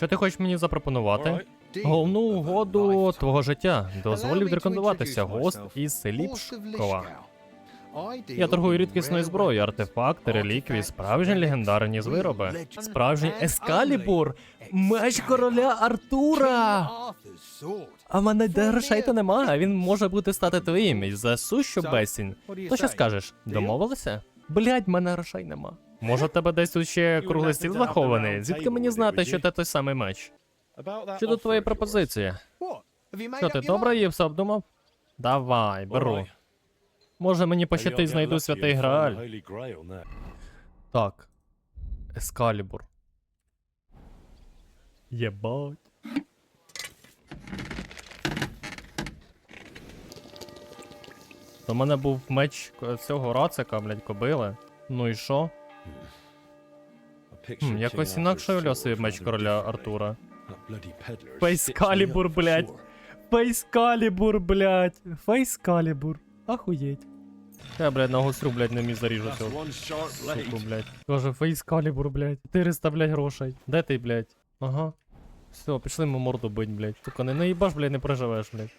Що ти хочеш мені запропонувати? Головну угоду твого життя. Дозволю відрекомендуватися гост із Ліпшкова. Я торгую рідкісною зброєю, артефакти, реліквії, справжні легендарні вироби. Справжній ескалібур! Меч короля Артура! А в мене де грошей то немає, він може бути стати твоїм і за сущу безцінь. То що скажеш? Домовилися? Блядь, в мене грошей нема. Може, тебе десь тут ще круглий стіл захований? Звідки мені знати, що це той самий меч? Щодо твоєї пропозиції. Що ти добре її все обдумав? Давай, беру. Може мені пощастить знайду святий Грааль. Так. Ескалібур. Єбать. У мене був меч цього рацика, блядь, кобили. Ну і що? Хм, якось інакше собі меч короля Артура. Фейскалібур, блядь. Фейскалібур, блядь. Фейскалібур. Ахуєть. Я, блядь, на гострю, блядь, не міг цього. Суку, блядь. Каже, фейскалібур, блядь. 400, блядь, грошей. Де ти, блядь? Ага. Все, пішли ми морду бить, блядь. Сука, не наїбаш, блядь, не проживеш, блядь.